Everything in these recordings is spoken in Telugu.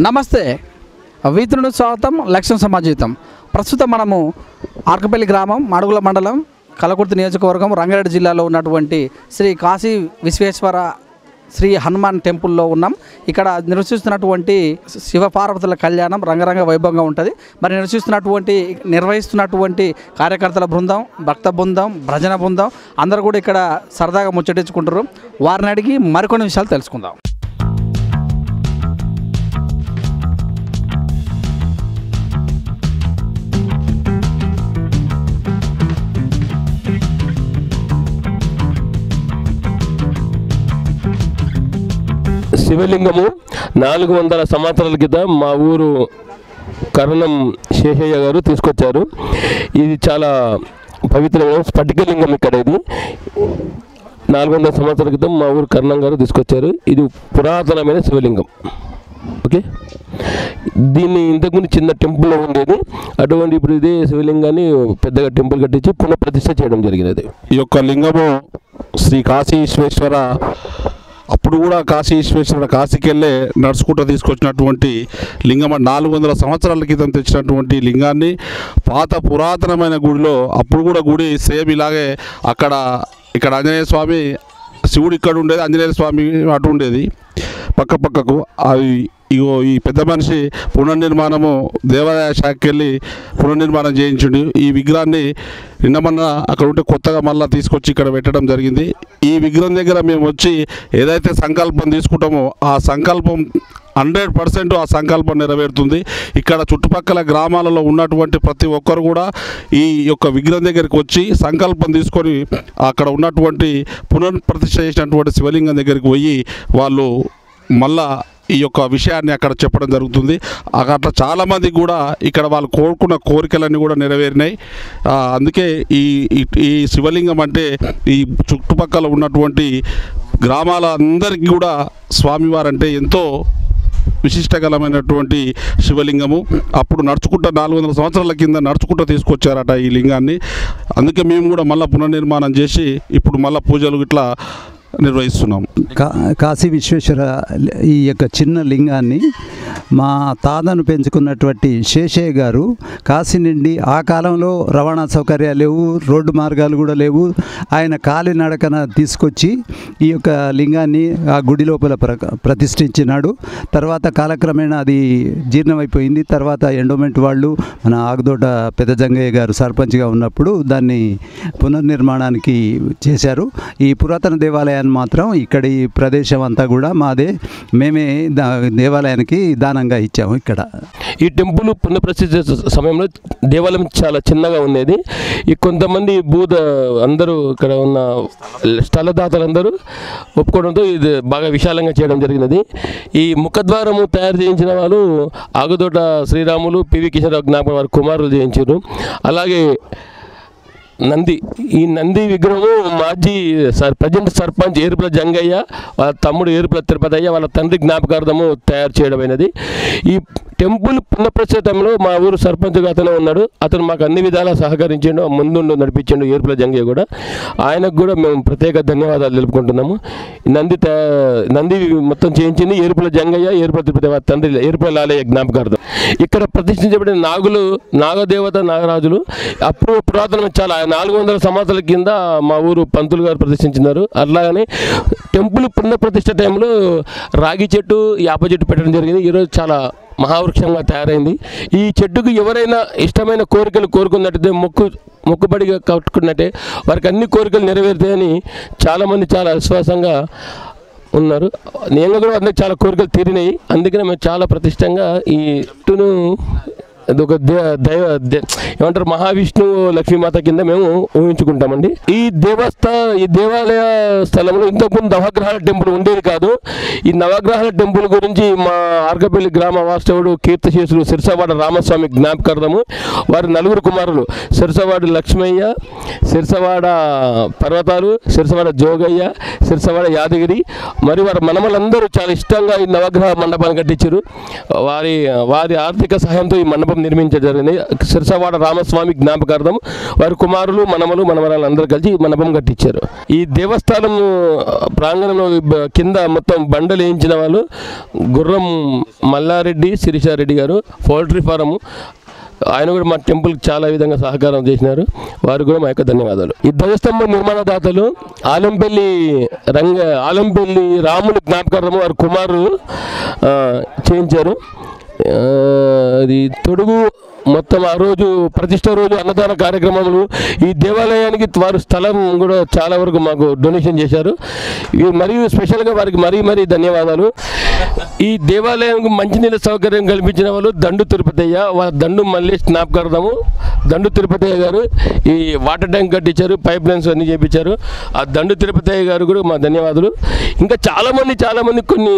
నమస్తే. వీతునుడు స్వాగతం లక్ష్యం సమాజీతం ప్రస్తుతం మనము ఆర్కపల్లి గ్రామం మాడుగుల మండలం కలకుర్తి నియోజకవర్గం రంగారెడ్డి జిల్లాలో ఉన్నటువంటి శ్రీ కాశీ విశ్వేశ్వర శ్రీ హనుమాన్ టెంపుల్లో ఉన్నాం. ఇక్కడ నివసిస్తున్నటువంటి శివపార్వతుల కళ్యాణం రంగరంగ వైభవంగా ఉంటుంది. మరి నివసిస్తున్నటువంటి నిర్వహిస్తున్నటువంటి కార్యకర్తల బృందం భక్త బృందం భజన బృందం అందరూ కూడా ఇక్కడ సరదాగా ముచ్చటించుకుంటారు వారిని అడిగి మరికొన్ని విషయాలు తెలుసుకుందాం. శివలింగము నాలుగు వందల సంవత్సరాల క్రితం మా ఊరు కరణం శేషయ్య గారు తీసుకొచ్చారు. ఇది చాలా పవిత్రమైన స్ఫటికలింగం ఇక్కడ ఇది. నాలుగు వందల సంవత్సరాల క్రితం మా ఊరు కరణం గారు తీసుకొచ్చారు. ఇది పురాతనమైన శివలింగం. ఓకే? దీన్ని ఇంతకుముందు చిన్న టెంపుల్ ఉండేది. అటువంటి ఇప్పుడు ఇదే శివలింగాన్ని పెద్దగా టెంపుల్ కట్టించి పునఃప్రతిష్ఠ చేయడం జరిగినది. ఈ యొక్క లింగము శ్రీ కాశీ ఇప్పుడు అప్పుడు కూడా కాశీ ఈశ్వేశ్వరుడు కాశీకి వెళ్ళే నడుచుకుంటూ తీసుకొచ్చినటువంటి లింగం నాలుగు వందల సంవత్సరాల క్రితం తెచ్చినటువంటి లింగాన్ని పాత పురాతనమైన గుడిలో అప్పుడు కూడా గుడి సేమ్ ఇలాగే అక్కడ ఇక్కడ ఆంజనేయ స్వామి శివుడు ఇక్కడ ఉండేది ఆంజనేయ స్వామి అటు ఉండేది. పక్క పక్కకు అవి ఇగో ఈ పెద్ద మనిషి పునర్నిర్మాణము దేవాలయ శాఖకి వెళ్ళి పునర్నిర్మాణం చేయించుండు. ఈ విగ్రహాన్ని నిన్న మొన్న అక్కడ ఉంటే కొత్తగా మళ్ళీ తీసుకొచ్చి ఇక్కడ పెట్టడం జరిగింది. ఈ విగ్రహం దగ్గర మేము వచ్చి ఏదైతే సంకల్పం తీసుకుంటామో ఆ సంకల్పం హండ్రెడ్ పర్సెంట్ ఆ సంకల్పం నెరవేరుతుంది. ఇక్కడ చుట్టుపక్కల గ్రామాలలో ఉన్నటువంటి ప్రతి ఒక్కరు కూడా ఈ యొక్క విగ్రహం దగ్గరికి వచ్చి సంకల్పం తీసుకొని అక్కడ ఉన్నటువంటి పునఃప్రతిష్ఠ చేసినటువంటి శివలింగం దగ్గరికి పోయి వాళ్ళు మళ్ళా ఈ యొక్క విషయాన్ని అక్కడ చెప్పడం జరుగుతుంది. అట్లా చాలామంది కూడా ఇక్కడ వాళ్ళు కోరుకున్న కోరికలన్నీ కూడా నెరవేరినాయి. అందుకే ఈ ఈ- శివలింగం అంటే ఈ చుట్టుపక్కల ఉన్నటువంటి గ్రామాల అందరికీ కూడా స్వామివారు అంటే ఎంతో విశిష్టకరమైనటువంటి శివలింగము. అప్పుడు నడుచుకుంటా నాలుగు వందల సంవత్సరాల కింద నడుచుకుంటూ తీసుకొచ్చారట ఈ లింగాన్ని. అందుకే మేము కూడా మళ్ళీ పునర్నిర్మాణం చేసి ఇప్పుడు మళ్ళీ పూజలు ఇట్లా నిర్వహిస్తున్నాం. కా కాశీ విశ్వేశ్వర ఈ యొక్క చిన్న లింగాన్ని మా తాతను పెంచుకున్నటువంటి శేషయ్య గారు కాశీ నుండి ఆ కాలంలో రవాణా సౌకర్యాలు లేవు రోడ్డు మార్గాలు కూడా లేవు. ఆయన కాలినడకన తీసుకొచ్చి ఈ యొక్క లింగాన్ని ఆ గుడి లోపల ప్ర ప్రతిష్ఠించినాడు. తర్వాత కాలక్రమేణా అది జీర్ణమైపోయింది. తర్వాత ఎండోమెంట్ వాళ్ళు మన ఆగదోట పెద్ద జంగయ్య గారు సర్పంచ్గా ఉన్నప్పుడు దాన్ని పునర్నిర్మాణానికి చేశారు. ఈ పురాతన దేవాలయాన్ని మాత్రం ఇక్కడి ప్రదేశం అంతా కూడా మాదే. మేమే దా దేవాలయానికి దానంగా ఇచ్చాము ఇక్కడ. ఈ టెంపుల్ పునఃప్రతిష్ఠ సమయంలో దేవాలయం చాలా చిన్నగా ఉండేది. ఈ కొంతమంది భూత అందరూ ఇక్కడ ఉన్న స్థలదాతలందరూ ఒప్పుకోవడంతో ఇది బాగా విశాలంగా చేయడం జరిగినది. ఈ ముఖద్వారము తయారు చేయించిన వాళ్ళు ఆగుదోట శ్రీరాములు పివి కిషన్రావు జ్ఞాపకం వారి కుమారులు చేయించారు. అలాగే నంది ఈ నంది విగ్రహము మాజీ సర్ ప్రజెంట్ సర్పంచ్ ఏరుపుల జంగయ్య వాళ్ళ తమ్ముడు ఏరుపుల తిరుపతయ్య వాళ్ళ తండ్రి జ్ఞాపకార్థము తయారు చేయడమైనది. ఈ టెంపుల్ పునఃప్రస్థితంలో మా ఊరు సర్పంచ్ అతనే ఉన్నాడు. అతను మాకు అన్ని విధాలా సహకరించిండు ముందుండు నడిపించిండు ఏరుపుల జంగయ్య కూడా. ఆయనకు కూడా మేము ప్రత్యేక ధన్యవాదాలు తెలుపుకుంటున్నాము. నంది నంది మొత్తం చేయించింది ఏరుపుల జంగయ్య ఏర్పుల తిరుపతి తండ్రి ఏర్పుల లాలయ్య జ్ఞాపకార్థం. ఇక్కడ ప్రతిష్ఠించబడిన నాగులు నాగదేవత నాగరాజులు అప్పుడు పురాతన చాలా నాలుగు వందల సంవత్సరాల కింద మా ఊరు పంతులు గారు ప్రతిష్ఠించినారు. అలాగనే టెంపుల్ పునఃప్రతిష్ఠ టైంలో రాగి చెట్టు యాప చెట్టు పెట్టడం జరిగింది. ఈరోజు చాలా మహావృక్షంగా తయారైంది. ఈ చెట్టుకు ఎవరైనా ఇష్టమైన కోరికలు కోరుకున్నట్టే మొక్కు మొక్కుబడిగా కట్టుకున్నట్టే వారికి అన్ని కోరికలు నెరవేరుతాయని చాలామంది చాలా విశ్వాసంగా ఉన్నారు. నేను కూడా అందరికి చాలా కోరికలు తీరినాయి. అందుకనే మేము చాలా ప్రతిష్టంగా ఈ చెట్టును ఒక దే దైవ దే- ఏమంటారు? మహావిష్ణువు లక్ష్మీమాత కింద మేము ఊహించుకుంటామండి. ఈ దేవస్థ ఈ దేవాలయ స్థలంలో ఇంతకుముందు నవగ్రహాల టెంపుల్ ఉండేది కాదు. ఈ నవగ్రహాల టెంపుల్ గురించి మా ఆర్గపల్లి గ్రామ వాస్తవుడు కీర్తిశేషులు సిరసవాడ రామస్వామి జ్ఞాపకార్థము వారి నలుగురు కుమారులు సిరసవాడ లక్ష్మయ్య సిరసవాడ పర్వతాలు సిరసవాడ జోగయ్య సిరసవాడ యాదగిరి మరి వారి మనమలందరూ చాలా ఇష్టంగా ఈ నవగ్రహ మండపాన్ని కట్టించారు. వారి వారి ఆర్థిక సహాయంతో ఈ మండపం నిర్మించడం జరిగింది. సిరసవాడ రామస్వామి జ్ఞాపకార్థం వారి కుమారులు మనమలు మనమరాలు అందరూ కలిసి మండపం కట్టించారు. ఈ దేవస్థానం ప్రాంగణంలో కింద మొత్తం బండలు వేయించిన వాళ్ళు గుర్రం మల్లారెడ్డి శిరీషారెడ్డి గారు పౌల్ట్రీ ఫారము ఆయన కూడా మా టెంపుల్కి చాలా విధంగా సహకారం చేసినారు. వారు కూడా మా యొక్క ధన్యవాదాలు. ఈ ధ్వజస్తంభ నిర్మాణదాతలు ఆలంపల్లి రంగ ఆలంపల్లి రాముని జ్ఞాపకార్థము వారి కుమారులు చేయించారు. అది తొడుగు మొత్తం ఆ రోజు ప్రతిష్ట రోజు అన్నదాన కార్యక్రమాలు ఈ దేవాలయానికి వారు స్థలం కూడా చాలా వరకు మాకు డొనేషన్ చేశారు. మరియు స్పెషల్గా వారికి మరీ మరీ ధన్యవాదాలు. ఈ దేవాలయానికి మంచినీళ్ళ సౌకర్యం కల్పించిన వాళ్ళు దండు తిరుపతయ్య వాళ్ళ దండు మళ్ళీ జ్ఞాపకార్థము దండు తిరుపతయ్య గారు ఈ వాటర్ ట్యాంక్ కట్టించారు పైప్ లైన్స్ అన్నీ చేపించారు. ఆ దండు తిరుపతయ్య గారు కూడా మా ధన్యవాదాలు. ఇంకా చాలామంది చాలామంది కొన్ని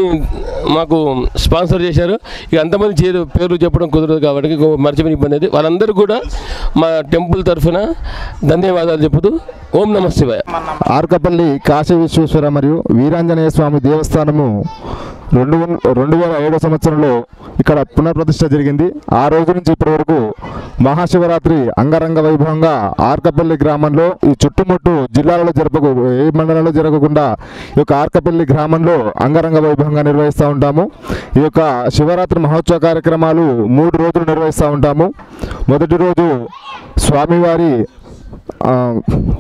మాకు స్పాన్సర్ చేశారు. ఇక అంతమంది చేరు పేర్లు చెప్పడం కుదరదు కాబట్టి మర్చిపోయిన ఇబ్బంది అయితే వాళ్ళందరూ కూడా మా టెంపుల్ తరఫున ధన్యవాదాలు చెబుతూ ఓం నమ శివాయ. ఆర్కపల్లి కాశీ విశ్వేశ్వర మరియు వీరాంజనేయ స్వామి దేవస్థానము రెండు రెండు వేల ఏడో సంవత్సరంలో ఇక్కడ పునఃప్రతిష్ఠ జరిగింది. ఆ రోజు నుంచి ఇప్పటి వరకు మహాశివరాత్రి అంగరంగ వైభవంగా ఆర్కపల్లి గ్రామంలో ఈ చుట్టుముట్టు జిల్లాలలో జరపకు ఏ మండలంలో జరగకుండా ఈ యొక్క ఆర్కపల్లి గ్రామంలో అంగరంగ వైభవంగా నిర్వహిస్తూ ఉంటాము. ఈ యొక్క శివరాత్రి మహోత్సవ కార్యక్రమాలు మూడు రోజులు నిర్వహిస్తూ ఉంటాము. మొదటి రోజు స్వామివారి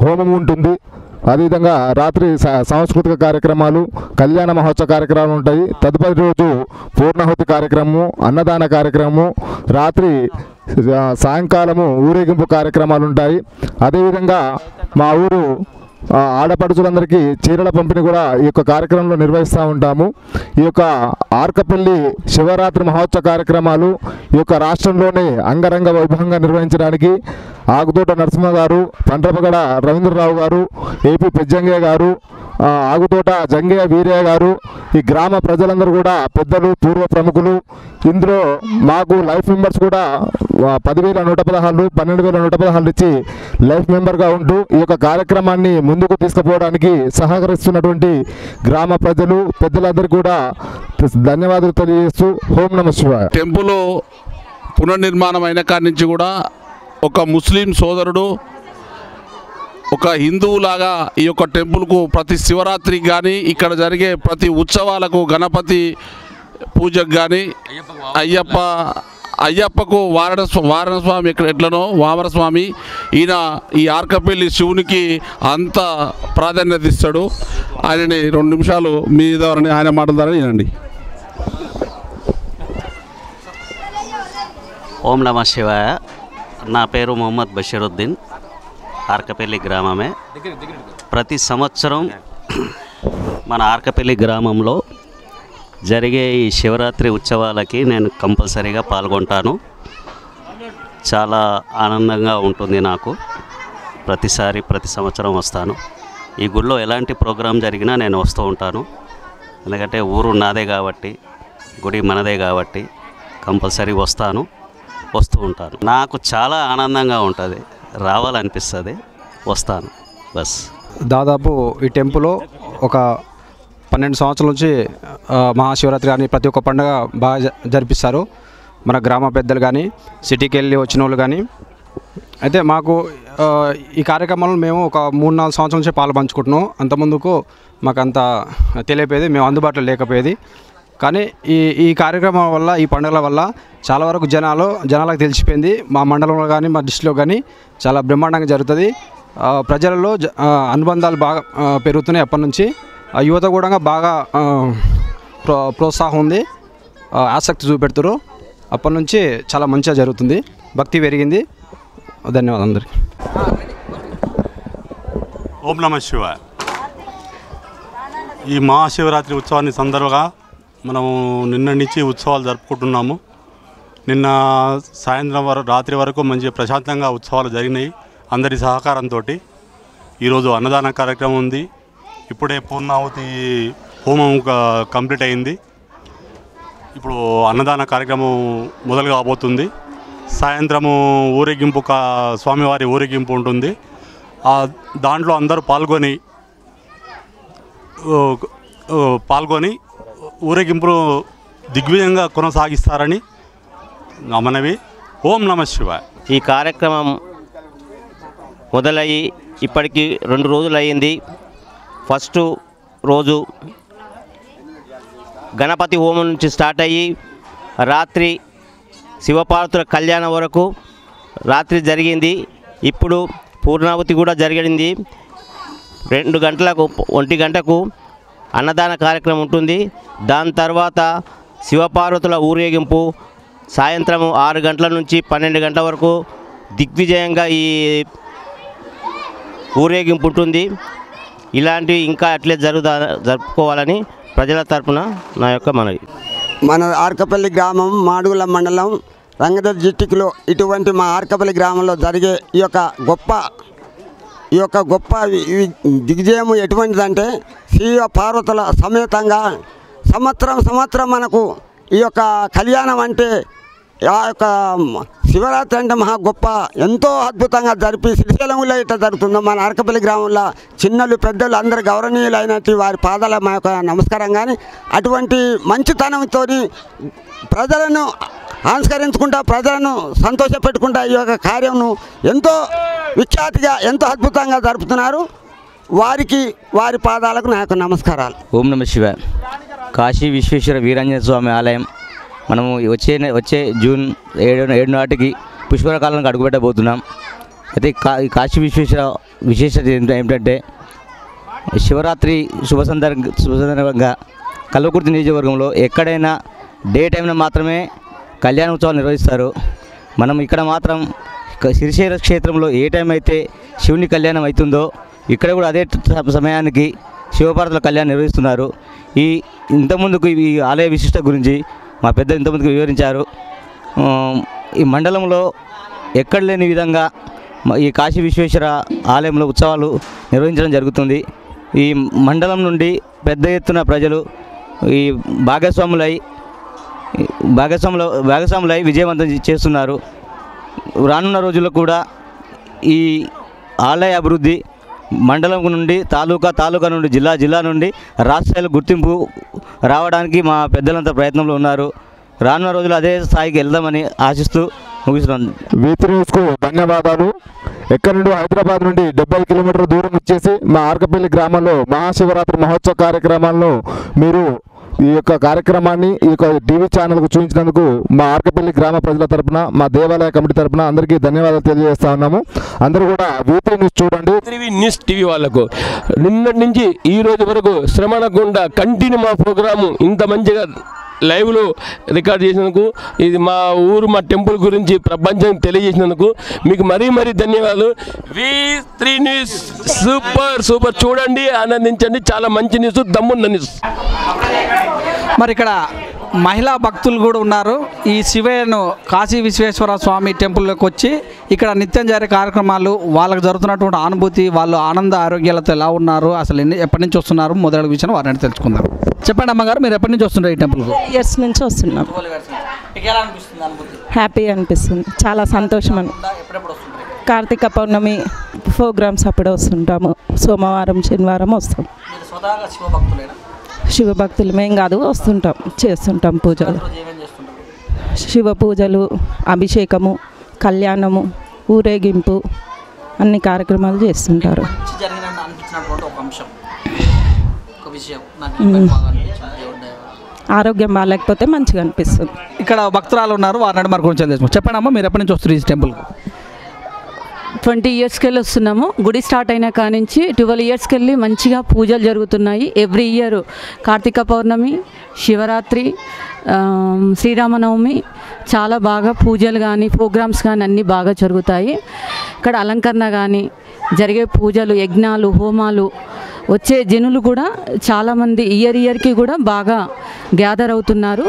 హోమం ఉంటుంది. అదేవిధంగా రాత్రి సాంస్కృతిక కార్యక్రమాలు కళ్యాణ మహోత్సవ కార్యక్రమాలు ఉంటాయి. తదుపరి రోజు పూర్ణాహుతి కార్యక్రమము అన్నదాన కార్యక్రమము రాత్రి సాయంకాలము ఊరేగింపు కార్యక్రమాలు ఉంటాయి. అదేవిధంగా మా ఊరు ఆడపడుచులందరికీ చీరల పంపిణీ కూడా ఈ యొక్క కార్యక్రమంలో నిర్వహిస్తూ ఉంటాము. ఈ యొక్క ఆర్కపల్లి శివరాత్రి మహోత్సవ కార్యక్రమాలు ఈ యొక్క రాష్ట్రంలోనే అంగరంగ వైభవంగా నిర్వహించడానికి ఆగుతోట నరసింహ గారు పండ్రపగడ రవీంద్రరావు గారు ఏపీ పెజ్జంగయ్య గారు ఆగుతోట జంగయ్య వీరయ్య గారు ఈ గ్రామ ప్రజలందరూ కూడా పెద్దలు పూర్వ ప్రముఖులు ఇందులో మాకు లైఫ్ మెంబర్స్ కూడా పదివేల నూట పదహారులు పన్నెండు వేల నూట పదహారు ఇచ్చి లైఫ్ మెంబర్గా ఉంటూ ఈ యొక్క కార్యక్రమాన్ని ముందుకు తీసుకుపోవడానికి సహకరిస్తున్నటువంటి గ్రామ ప్రజలు పెద్దలందరికీ కూడా ధన్యవాదాలు తెలియజేస్తూ హోం నమ శివాయ. టెంపుల్ పునర్నిర్మాణం అయిన కాడి నుంచి కూడా ఒక ముస్లిం సోదరుడు ఒక హిందువులాగా ఈ యొక్క టెంపుల్కు ప్రతి శివరాత్రికి కానీ ఇక్కడ జరిగే ప్రతి ఉత్సవాలకు గణపతి పూజకు కానీ అయ్యప్ప అయ్యప్పకు వారణ వారణ స్వామి ఎక్కడ ఎట్లనో వామరస్వామి ఈయన ఈ ఆర్కపల్లి శివునికి అంత ప్రాధాన్యత ఇస్తాడు. ఆయనని రెండు నిమిషాలు మీ ద్వారా ఆయన మాట ద్వారా వినండి. ఓం నమ శివాయ. నా పేరు మొహమ్మద్ బషీరుద్దీన్. ఆర్కపల్లి గ్రామమే. ప్రతి సంవత్సరం మన ఆర్కపల్లి గ్రామంలో జరిగే ఈ శివరాత్రి ఉత్సవాలకి నేను కంపల్సరీగా పాల్గొంటాను. చాలా ఆనందంగా ఉంటుంది నాకు. ప్రతిసారి ప్రతి సంవత్సరం వస్తాను. ఈ గుడిలో ఎలాంటి ప్రోగ్రాం జరిగినా నేను వస్తూ ఉంటాను. ఎందుకంటే ఊరు నాదే కాబట్టి గుడి మనదే కాబట్టి కంపల్సరీ వస్తాను వస్తూ ఉంటాను. నాకు చాలా ఆనందంగా ఉంటుంది. రావాలనిపిస్తుంది వస్తాను. బస్. దాదాపు ఈ టెంపుల్లో ఒక పన్నెండు సంవత్సరాల నుంచి మహాశివరాత్రి కానీ ప్రతి ఒక్క పండుగ బాగా జ- జరిపిస్తారు. మన గ్రామ పెద్దలు కానీ సిటీకి వెళ్ళి వచ్చిన వాళ్ళు కానీ. అయితే మాకు ఈ కార్యక్రమంలో మేము ఒక మూడు నాలుగు సంవత్సరాల నుంచి పాలు పంచుకుంటున్నాం. అంతముందుకు మాకు అంత తెలియపోయేది మేము అందుబాటులో లేకపోయేది. కానీ ఈ ఈ కార్యక్రమం వల్ల ఈ పండుగల వల్ల చాలా వరకు జనాలు జనాలకు తెలిసిపోయింది. మా మండలంలో కానీ మా డిస్టిక్లో కానీ చాలా బ్రహ్మాండంగా జరుగుతుంది. ప్రజలలో జ- అనుబంధాలు బాగా పెరుగుతున్నాయి అప్పటి నుంచి. ఆ యువత కూడా బాగా ప్రో ప్రోత్సాహం ఉంది. ఆసక్తి చూపెడుతున్నారు అప్పటి నుంచి చాలా మంచిగా జరుగుతుంది. భక్తి పెరిగింది. ధన్యవాదాలు అందరికీ. ఓం నమ శివ ఈ మహాశివరాత్రి ఉత్సవాన్ని సందర్భంగా మనము నిన్న నుంచి ఉత్సవాలు జరుపుకుంటున్నాము. నిన్న సాయంత్రం వరకు రాత్రి వరకు మంచి ప్రశాంతంగా ఉత్సవాలు జరిగినాయి అందరి సహకారంతో ఈరోజు అన్నదాన కార్యక్రమం ఉంది. ఇప్పుడే పూర్ణాహుతి హోమం కంప్లీట్ అయింది. ఇప్పుడు అన్నదాన కార్యక్రమం మొదలు కాబోతుంది. సాయంత్రము ఊరేగింపు కా స్వామివారి ఊరేగింపు ఉంటుంది. దాంట్లో అందరూ పాల్గొని పాల్గొని ఊరేగింపును దిగ్విజయంగా కొనసాగిస్తారని నా మనవి. ఓం నమ శివాయ. ఈ కార్యక్రమం మొదలయ్యి ఇప్పటికి రెండు రోజులు అయ్యింది ఫస్ట్ రోజు గణపతి హోమం నుంచి స్టార్ట్ అయ్యి రాత్రి శివపార్వతుల కళ్యాణం వరకు రాత్రి జరిగింది. ఇప్పుడు పూర్ణావతి కూడా జరిగింది. రెండు గంటలకు ఒంటి గంటకు అన్నదాన కార్యక్రమం ఉంటుంది. దాని తర్వాత శివపార్వతుల ఊరేగింపు సాయంత్రం ఆరు గంటల నుంచి పన్నెండు గంటల వరకు దిగ్విజయంగా ఈ ఊరేగింపు ఉంటుంది. ఇలాంటివి ఇంకా అట్లే జరుగుదా జరుపుకోవాలని ప్రజల తరపున నా యొక్క మనవి. మన ఆర్కపల్లి గ్రామం మాడుగుల మండలం రంగదర్ డిస్టిక్లో ఇటువంటి మా ఆర్కపల్లి గ్రామంలో జరిగే ఈ యొక్క గొప్ప ఈ యొక్క గొప్ప వి- ఎటువంటిదంటే శ్రీయ పార్వతుల సమేతంగా సంవత్సరం సంవత్సరం మనకు ఈ యొక్క కళ్యాణం అంటే ఆ యొక్క శివరాత్రి అంటే మహా గొప్ప ఎంతో అద్భుతంగా జరిపి శ్రీశైలంలో ఇట్లా జరుగుతుందో మన అరకపల్లి గ్రామంలో చిన్నలు పెద్దలు అందరు గౌరవనీయులైనట్టు వారి పాదాల మా యొక్క నమస్కారం కానీ అటువంటి మంచితనంతో ప్రజలను ఆస్కరించుకుంటా ప్రజలను సంతోషపెట్టుకుంటా ఈ యొక్క కార్యంను ఎంతో విఖ్యాతిగా ఎంతో అద్భుతంగా జరుపుతున్నారు. వారికి వారి పాదాలకు నా యొక్క నమస్కారాలు. ఓం నమ శివ కాశీ విశ్వేశ్వర వీరాంజన స్వామి ఆలయం మనము వచ్చే వచ్చే జూన్ ఏడు ఏడు నాటికి పుష్కరకాలానికి అడుగుపెట్టబోతున్నాం. అయితే కా కాశీ విశ్వేశ్వర విశేషత ఏంట- ఏమిటంటే శివరాత్రి శుభ సందర్భ శుభ సందర్భంగా కల్వకుర్తి నియోజకవర్గంలో ఎక్కడైనా డే టైంలో మాత్రమే కళ్యాణ ఉత్సవాలు నిర్వహిస్తారు. మనం ఇక్కడ మాత్రం సిరిశైల క్షేత్రంలో ఏ టైం అయితే శివుని కళ్యాణం అవుతుందో ఇక్కడ కూడా అదే సమయానికి శివపార్వతుల కళ్యాణం నిర్వహిస్తున్నారు. ఈ ఇంతకుముందుకు ఈ ఆలయ విశిష్ట గురించి మా పెద్ద ఇంతకుముందుకు వివరించారు. ఈ మండలంలో ఎక్కడ లేని విధంగా ఈ కాశీ విశ్వేశ్వర ఆలయంలో ఉత్సవాలు నిర్వహించడం జరుగుతుంది. ఈ మండలం నుండి పెద్ద ఎత్తున ప్రజలు ఈ భాగస్వాములై భాగస్వాముల భాగస్వాములై విజయవంతం చేస్తున్నారు. రానున్న రోజుల్లో కూడా ఈ ఆలయ అభివృద్ధి మండలం నుండి తాలూకా తాలూకా నుండి జిల్లా జిల్లా నుండి రాష్ట్రాల గుర్తింపు రావడానికి మా పెద్దలంతా ప్రయత్నంలో ఉన్నారు. రానున్న రోజులు అదే స్థాయికి వెళ్దామని ఆశిస్తూ ముగిస్తున్నాను. వీతి న్యూస్కు ధన్యవాదాలు. ఎక్కడి నుండి హైదరాబాద్ నుండి డెబ్బై కిలోమీటర్ల దూరం వచ్చేసి మా ఆర్కపల్లి గ్రామంలో మహాశివరాత్రి మహోత్సవ కార్యక్రమాలను మీరు ఈ యొక్క కార్యక్రమాన్ని ఈ యొక్క టీవీ ఛానల్కు చూపించినందుకు మా ఆర్కపల్లి గ్రామ ప్రజల తరపున మా దేవాలయ కమిటీ తరపున అందరికీ ధన్యవాదాలు తెలియజేస్తా ఉన్నాము. అందరూ కూడా వీపీ న్యూస్ చూడండి. టీవీ న్యూస్ టీవీ వాళ్ళకు. నిన్నటి నుంచి ఈ రోజు వరకు శ్రమణకుండా కంటిన్యూ మా ప్రోగ్రాము ఇంత మంచిగా లైవ్లో రికార్డ్ చేసినందుకు ఇది మా ఊరు మా టెంపుల్ గురించి ప్రపంచానికి తెలియజేసినందుకు మీకు మరీ మరీ ధన్యవాదాలు. V three news super super. చూడండి ఆనందించండి. చాలా మంచి న్యూస్ దమ్మున్న న్యూస్. మరి ఇక్కడ మహిళా భక్తులు కూడా ఉన్నారు. ఈ శివయ్యను కాశీ విశ్వేశ్వర స్వామి టెంపుల్లోకి వచ్చి ఇక్కడ నిత్యం జరిగే కార్యక్రమాలు వాళ్ళకు జరుగుతున్నటువంటి అనుభూతి వాళ్ళు ఆనంద ఆరోగ్యాలతో ఎలా ఉన్నారు అసలు ఎన్ని ఎప్పటి నుంచి వస్తున్నారు మొదలగు విషయం వారిని తెలుసుకుందాం. చెప్పండి అమ్మగారు మీరు ఎప్పటి నుంచి వస్తున్నారు ఈ టెంపుల్కు? ఇయర్స్ నుంచి వస్తున్నాం. హ్యాపీ అనిపిస్తుంది చాలా సంతోషం అని కార్తీక పౌర్ణమి ప్రోగ్రామ్స్ అప్పుడు వస్తుంటాము. సోమవారం శనివారం వస్తాం. శివ భక్తులు మేం కాదు వస్తుంటాం చేస్తుంటాం పూజలు. శివ పూజలు అభిషేకము కళ్యాణము ఊరేగింపు అన్ని కార్యక్రమాలు చేస్తుంటారు. జరిగిన అనిపించినటువంటి ఒక అంశం. ఒక విషయం. మ్మ్. ఆరోగ్యం బాగాలేకపోతే మంచిగా అనిపిస్తుంది. ఇక్కడ భక్తురాలు ఉన్నారు. వారిని మరి గురించి చెప్పండి అమ్మా మీరు ఎప్పటి నుంచి వస్తారు ఈ టెంపుల్కు ట్వంటీ ఇయర్స్కి వెళ్ళి వస్తున్నాము. గుడి స్టార్ట్ అయిన కానించి ట్వెల్వ్ ఇయర్స్కి వెళ్ళి మంచిగా పూజలు జరుగుతున్నాయి. ఎవ్రీ ఇయర్ కార్తీక పౌర్ణమి శివరాత్రి శ్రీరామనవమి చాలా బాగా పూజలు కానీ ప్రోగ్రామ్స్ కానీ అన్నీ బాగా జరుగుతాయి. ఇక్కడ అలంకరణ కానీ జరిగే పూజలు యజ్ఞాలు హోమాలు వచ్చే జనులు కూడా చాలామంది ఇయర్ ఇయర్కి కూడా బాగా గ్యాదర్ అవుతున్నారు.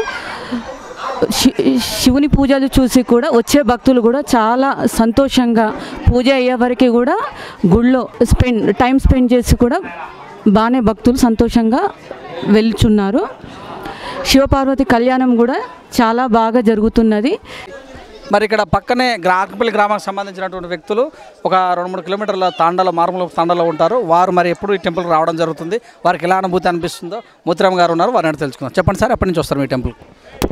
శివుని పూజలు చూసి కూడా వచ్చే భక్తులు కూడా చాలా సంతోషంగా పూజ అయ్యే వరకు కూడా గుళ్ళో స్పెండ్ టైం స్పెండ్ చేసి కూడా బాగానే భక్తులు సంతోషంగా వెళ్తున్నారు. శివపార్వతి కళ్యాణం కూడా చాలా బాగా జరుగుతున్నది. మరి ఇక్కడ పక్కనే గ్రాకపల్లి గ్రామానికి సంబంధించినటువంటి వ్యక్తులు ఒక రెండు మూడు కిలోమీటర్ల తాండాలో మారుమూల తాండాలో ఉంటారు. వారు మరి ఎప్పుడు ఈ టెంపుల్కి రావడం జరుగుతుంది? వారికి ఎలా అనుభూతి అనిపిస్తుందో ముత్తిరామ్ గారు ఉన్నారు. వారిని తెలుసుకుందాం. చెప్పండి సార్ ఎప్పటి నుంచి వస్తారు మీ టెంపుల్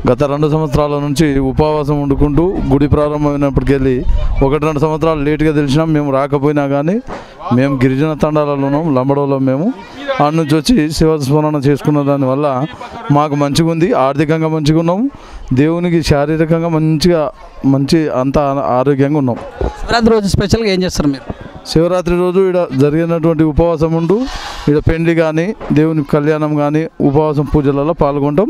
గత రెండు సంవత్సరాల నుంచి ఉపవాసం వండుకుంటూ గుడి ప్రారంభమైనప్పటికెళ్ళి ఒకటి రెండు సంవత్సరాలు లేట్గా తెలిసినా మేము రాకపోయినా కానీ మేము గిరిజన తండాలలో ఉన్నాం లంబడోలో మేము ఆడ నుంచి వచ్చి శివస్మరణ చేసుకున్న దానివల్ల మాకు మంచిగా ఉంది ఆర్థికంగా మంచిగా ఉన్నాం దేవునికి శారీరకంగా మంచిగా మంచి అంతా ఆరోగ్యంగా ఉన్నాం. శివరాత్రి రోజు స్పెషల్గా ఏం చేస్తారు మీరు? శివరాత్రి రోజు ఇక్కడ జరిగినటువంటి ఉపవాసం ఉంటూ ఇక్కడ పెండ్లి కానీ దేవుని కళ్యాణం కానీ ఉపవాసం పూజలలో పాల్గొంటాం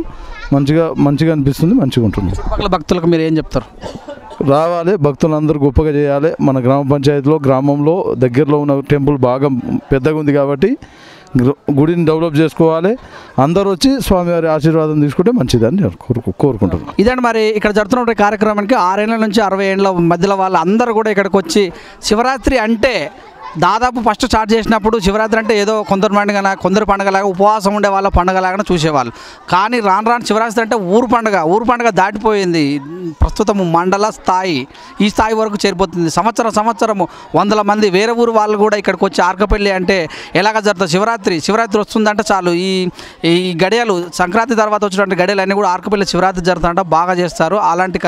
మంచిగా మంచిగా అనిపిస్తుంది మంచిగా ఉంటుంది. చుట్టుపక్కల భక్తులకు మీరు ఏం చెప్తారు? రావాలి భక్తులందరూ గొప్పగా చేయాలి. మన గ్రామ పంచాయతీలో గ్రామంలో దగ్గరలో ఉన్న టెంపుల్ బాగా పెద్దగా ఉంది కాబట్టి గుడిని డెవలప్ చేసుకోవాలి. అందరూ వచ్చి స్వామివారి ఆశీర్వాదం తీసుకుంటే మంచిదని నేను కోరుకు కోరుకుంటున్నాను. ఇదండి మరి ఇక్కడ జరుగుతున్న కార్యక్రమానికి ఆరేళ్ళ నుంచి అరవై ఏళ్ళ మధ్యలో వాళ్ళ అందరూ కూడా ఇక్కడికి వచ్చి శివరాత్రి అంటే దాదాపు ఫస్ట్ స్టార్ట్ చేసినప్పుడు శివరాత్రి అంటే ఏదో కొందరు పండుగ కొందరు పండుగలాగా ఉపవాసం ఉండే వాళ్ళ పండుగలాగా చూసేవాళ్ళు. కానీ రాను రాను శివరాత్రి అంటే ఊరు పండుగ ఊరు పండుగ దాటిపోయింది. ప్రస్తుతం మండల స్థాయి ఈ స్థాయి వరకు చేరిపోతుంది. సంవత్సరం సంవత్సరము వందల మంది వేరే ఊరు వాళ్ళు కూడా ఇక్కడికి వచ్చి ఆర్కపల్లి అంటే ఎలాగ జరుగుతుంది? శివరాత్రి శివరాత్రి వస్తుందంటే చాలు. ఈ ఈ గడియలు సంక్రాంతి తర్వాత వచ్చినటువంటి గడియలు అన్నీ కూడా ఆర్కపల్లి శివరాత్రి జరుగుతుందంట బాగా చేస్తారు. అలాంటి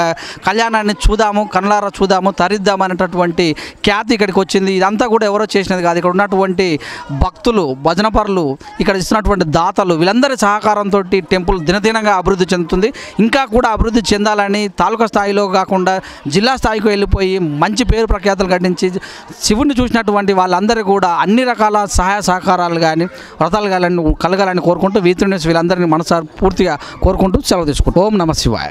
కళ్యాణాన్ని చూద్దాము కనులారా చూద్దాము తరిద్దాం అనేటటువంటి ఖ్యాతి ఇక్కడికి వచ్చింది. ఇదంతా కూడా ఎవరో చేసినది కాదు. ఇక్కడ ఉన్నటువంటి భక్తులు భజనపరులు ఇక్కడ ఇస్తున్నటువంటి దాతలు వీళ్ళందరి సహకారంతో టెంపుల్ దినదినంగా అభివృద్ధి చెందుతుంది. ఇంకా కూడా అభివృద్ధి చెందాలని తాలూకా స్థాయిలో కాకుండా జిల్లా స్థాయికి వెళ్ళిపోయి మంచి పేరు ప్రఖ్యాతలు గడించి శివుణ్ణి చూసినటువంటి వాళ్ళందరూ కూడా అన్ని రకాల సహాయ సహకారాలు కానీ వ్రతాలు కానీ కలగాలని కోరుకుంటూ వీతి వీళ్ళందరినీ మనసారి పూర్తిగా కోరుకుంటూ సెలవు తీసుకుంటూ. ఓం నమ శివాయ.